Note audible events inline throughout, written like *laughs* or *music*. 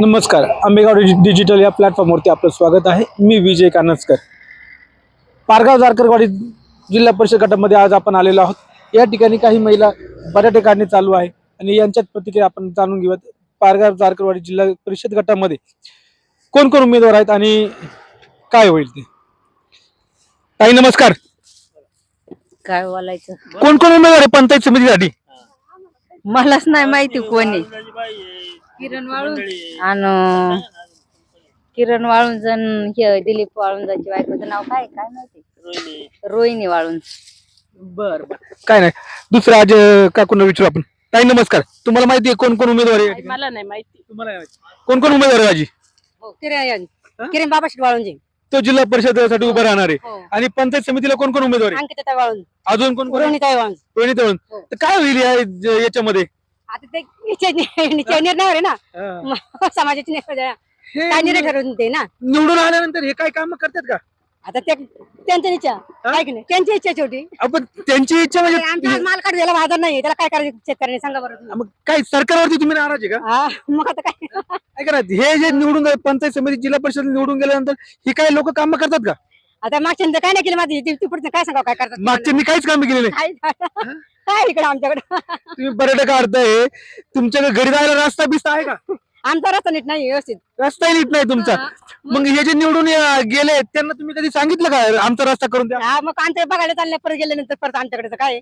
नमस्कार. Ambegaon digi- digital या प्लॅटफॉर्मवरती आपलं स्वागत आहे. मी विजय कानसकर. पारगाव जारकरवाडी जिल्हा परिषद गटामध्ये आज आपण आलेलो आहोत. या ठिकाणी काही महिला बटाटे काढणे चालू आहे आणि यांच्यात प्रतिक्रिया आपण जाणून घेऊयात. पारगाव जारकरवाडी जिल्हा परिषद गटामध्ये कोण कोण उमेदवार आहेत आणि काय होईल ते? ताई नमस्कार. काय बोलायचं? कोण कोण उमेदवार आहे पंचायत समितीसाठी? मलाच नाही माहिती कोणी किरण वाळून आणि. किरण वाळूंजन हे दिलीप वाळुंजाची बायकोचं नाव काय? काय माहिती? रोहिणी. वाळून बर बर. काय नाही. दुसरं आज काकूंना विचारू आपण? ताई नमस्कार. तुम्हाला माहिती आहे कोण कोण उमेदवार आहे? मला नाही माहिती. तुम्हाला काय माहिती? कोण कोण उमेदवार आहे आजी? किरण किरण बाबाशी वाळूंजी. तो जिल्हा परिषदेसाठी उभा राहणार आहे. हो. आणि पंचायत समितीला कोण कोण उमेदवार आहे? अंकिता वाळून अजून कोण कोण रोहिणी वाळून रोहिणी तळून हो. तर काय होईल या याच्यामध्ये? आता ते निश्चय निश्चय निर्णय आहे ना. समाजाचे निर्णय हे काय निर्णय ठरवून ते ना. निवडून आल्यानंतर हे काय काम करतात का? आता ते त्यांच्या इच्छा. काय की नाही त्यांची इच्छा शेवटी. आपण त्यांची इच्छा म्हणजे माल काढू द्यायला बाजार नाही त्याला काय करायचं शेतकऱ्यांनी सांगा बरं तुम्ही. मग काय सरकारवरती तुम्ही नाराज आहे का? हा, मग आता काय? काय करा हे जे निवडून पंचायत समिती जिल्हा परिषद निवडून गेल्यानंतर ही काय लोक काम करतात का? आता मागच्या काय नाही केलं माझी ती पुढचं काय सांगावं काय करतात? मागच्यांनी काहीच काम केले नाही. काय काय इकडे आमच्याकडे. तुम्ही पर्यटक काढताय. तुमच्याकडे घरी जायला रस्ता बिस्ता आहे का? आमचा रस्ता नीट नाही व्यवस्थित. रस्ताही नीट नाही तुमचा. मग हे जे निवडून या- गेले त्यांना तुम्ही कधी सांगितलं का आमचा रस्ता करून द्या? हा मग आमच्या बघायला चालले परत गेल्यानंतर परत आमच्याकडे तर काय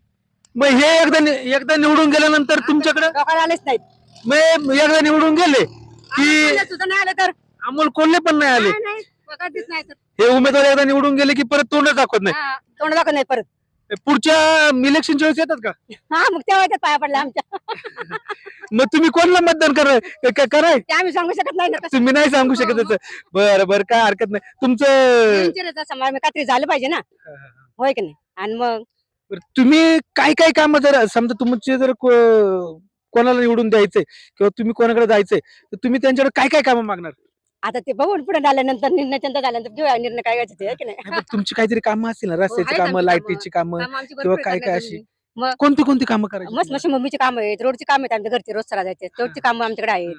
मग हे एकदा नि- एकदा निवडून गेल्यानंतर तुमच्याकडे? लोकांना आलेच नाहीत. मग एकदा निवडून गेले की आम्हाला सुद्धा नाही आलं तर? अमोल कोल्हे पण नाही आले. नाही, नाही, कधीच नाही तर. हे उमेदवार एकदा निवडून गेले की परत तोंड दाखवत नाही. हा, तोंड दाखवत नाही परत. पुढच्या इलेक्शनच्या वेळेस येतात का? हा मग तेव्हा येतात पाया पडल्या आमच्या. मग तुम्ही कोणला मतदान कराय क- कराय? ते आम्ही सांगू शकत नाही ना. कसं तुम्ही नाही सांगू शकत त्याचं. बरं बरं काय हरकत नाही. तुमचं त्यांच्या समाज काहीतरी झालं पाहिजे ना. होय की नाही? आणि मग बरं, तुम्ही काय काय काम जर समजा तुमचे जर को- कोणाला निवडून द्यायचंय किंवा तुम्ही कोणाकडे जायचंय तर तुम्ही त्यांच्याकडे काय काय कामं मागणार? आता ते बघून पुढे आल्यानंतर निर्णय त्यांचा झाल्यानंतर घेऊया निर्णय काय घ्यायचं ते है की नाही? नाही, पण तुमची काहीतरी कामं असतील ना रस्त्याची आहेत कामं आमची लाईटीची कामं कामं आमची किंवा भरपूर काय काय अशी. कोणती कोणती कामं करायची मस्त मस्त मम्मीची कामं आहेत रोडची कामं आहेत आमच्या घरचे रोज सरा जायचे. रोडची कामं आमच्याकडे आहेत.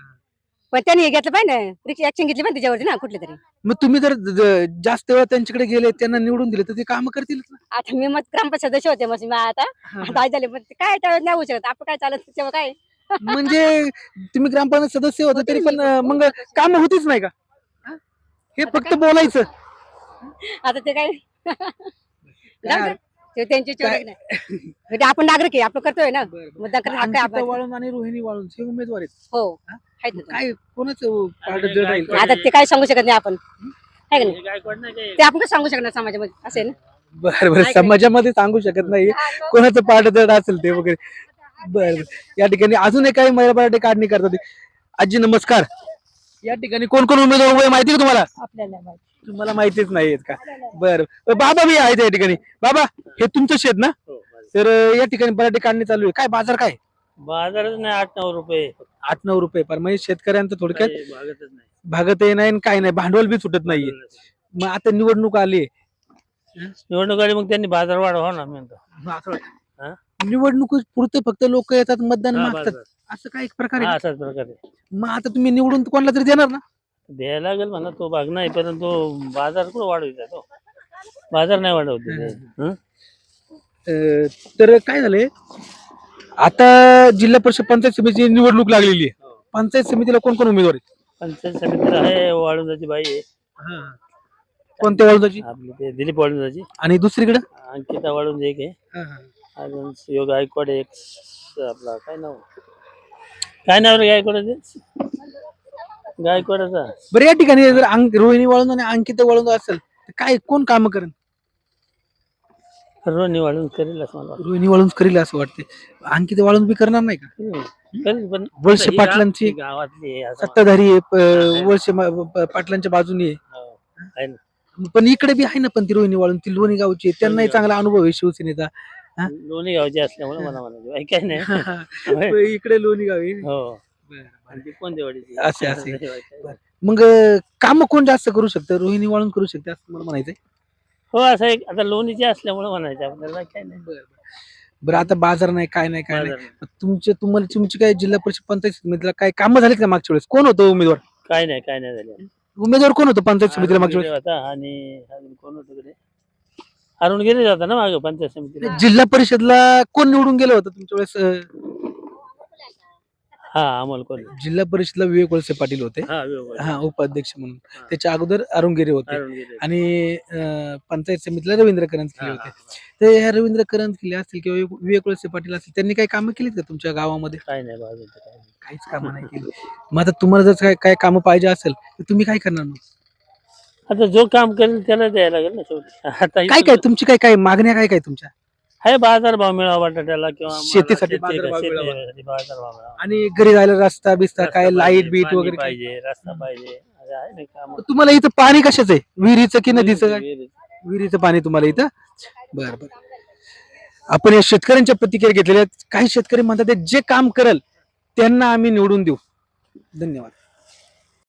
पण त्यांनी हे घेतलं पाहिजे ना रिक्षा ऍक्शन घेतली पाहिजे त्याच्यावरती ना कुठली तरी. मग तुम्ही जर ज- जास्त वेळा त्यांच्याकडे गेले त्यांना निवडून दिले तर ते कामं करतील आता मी मग ग्रामपंचायत सदस्य होते मग मी आता. आता आई झाले पण ते काय त्यावेळेस नाही होऊ शकत आपण काय चालत तेव्हा काय? म्हणजे तुम्ही ग्रामपंचायत सदस्य होते तरी पण मग काम होतीच नाही का? हा? फक्त बोलायचं. आता ते काय? जाऊ दे. ते त्यांची काय- चोरी नाही. म्हणजे आपण नागरिक आहे आपण करतोय ना. हक्क आहे अंकिता आपला. वाळून आणि रोहिणी वाळून हे उमेदवार आहेत. हो? आहेत ना काय कोणाचं पारड जड राहील आता ते काय सांगू शकत नाही आपण. आहे का नाही? ते आपण काय सांगू शकणार समाजामध्ये? असे ना? बरं बरं? समाजामध्ये सांगू शकत नाही. कोणाचं पारड जड असेल ते वगैरे. बरं. या ठिकाणी अजून एक काही महिला पार्टी काढणी करतात. आजी नमस्कार. या ठिकाणी कोण कोण उमेदवार उभे आहे माहिती का तुम्हाला? आपल्याला माहिती. तुम्हाला माहितीच नाही का? बरं. बाबा बी आहेत या ठिकाणी. बाबा हे तुमचं शेत ना? तर अं, या ठिकाणी पराठी काढणी चालू आहे. काय बाजार काय? बाजारच नाही आठ नऊ रुपये. आठ नऊ रुपये. पर म्हणजे शेतकऱ्यांचं थोडक्यात काही भागतच नाही. भागतही नाही आणि काही नाही. भांडवल बी सुटत नाहीये. मग आता निवडणूक आली निवडणूक आली मग त्यांनी बाजार वाढवा ना मी म्हणतो. हा? निवडणूक पुरते फक्त लोक येतात मतदान हा, मागतात. असं काय एक प्रकार हा, आहे असाच प्रकारे मग आता तुम्ही निवडून कोणाला तरी देणार ना? द्यायला लागेल म्हणा तो भाग नाही परंतु बाजार कुठं वाढवता तो? बाजार नाही वाढवते. हं? अं, तर काय झालंय? आता जिल्हा परिषद पंचायत समितीची निवडणूक लागलेली आहे. पंचायत समितीला कोण कोण उमेदवार आहेत? पंचायत समिती आहे वाळुंजाची बाई आहे. कोणत्या वळूची आपली ते दिलीप वाळुंजाची. आणि दुसरीकडे? अंकिता वाळुंज एक आहे. अजून योग गायकवाड एक आपला काय नाव? काय नाव रे गायकवाडाचे गायकवाडाचा बरं या ठिकाणी जर अंक रोहिणी वळून आणि अंकिता वळून असेल तर काय कोण काम करेल रोनी वाळून करेल असं मला वाटतं. रोहिणी वळून करील असं वाटते अंकिता वळून बी करणार नाही का. करेल पण वळसे ही गा- पाटलांची गावातली आहे असं सत्ताधारी आहे प- वळसे मा- प- पाटलांच्या बाजूनी आहे. हो. आहे ना. पण इकडे बी आहे ना पण ती रोहिणी वाळून ती लोणी गावची आहे. त्यांनाही चांगला अनुभव आहे शिवसेनेचा. हा? दोन्ही गावचे असल्यामुळे मला म्हणायचं. बाकी काय नाही. *laughs* इकडे लोणी गाव हो. आणि ती असे, असे. *laughs* मग काम कोण जास्त करू शकतं? रोहिणी वाळून करू शकते असं मला म्हणायचंय? हो असं एक आता लोणीचे असल्यामुळे म्हणायचं आपल्याला काय नाही. बरं आता बाजार नाही काय नाही काय नाही. बाजार नाही. तुमचे तुम्हाला तुमची काय जिल्हा परिषद पंचायत समितीला काय कामं झालीत का मागच्या वेळेस? कोण होतं उमेदवार? काय नाही काय नाही झाले. उमेदवार कोण होतं पंचायत समितीला मागच्या होता आणि अजून कोण होतं अरुण गिरे होता ना माग पंचायत समितीला? वेळेस जिल्हा परिषदला कोण निवडून गेलं होतं तुमच्या वेळेस अं, हा अमोल कोल्हे. जिल्हा परिषदला विवेक वळसे पाटील होते. हा. हा उपाध्यक्ष म्हणून. त्याच्या अगोदर अरुणगिरे होते. अरुण गिरे आणि अं, पंचायत समितीला रवींद्र करंजकिले हा, होते. हा. तर ह्या रवींद्र करंजकिले असतील किंवा विवेक- विवेक वळसे पाटील असतील त्यांनी काही कामं केलीत का तुमच्या गावामध्ये? काय नाही काय नाही. काहीच कामं नाही केली. मग आता तुम्हाला जर काय काय कामं पाहिजे असेल तर तुम्ही काय करणार मग? आता जो काम करेल त्याला द्यायला लागेल ना शेवटी. आता काय इथून- काय तुमची काय काय मागण्या काय काय तुमच्या? आहे बाजार भाव मिळावा बटाट्याला किंवा मला शेतीसाठी शेती- बाजारभाव मिळावा. शेतीसाठी मिळावा. आणि घरी जायला रस्ता बिस्ता रस्ता काय पाहिजे, लाइट बीट पाणी वगैरे काय? पाहिजे रस्ता पाहिजे. अरे आहे ना काम. तुम्हाला इथं पाणी कशाचं आहे? विहिरीचं की नदीचं? काय विहिरीचं पाणी तुम्हाला इथं? बर बर. आपण या शेतकऱ्यांच्या प्रतिक्रिया घेतलेल्या आहेत. काही शेतकरी म्हणतात "हे जे काम करल त्यांना आम्ही निवडून देऊ. धन्यवाद.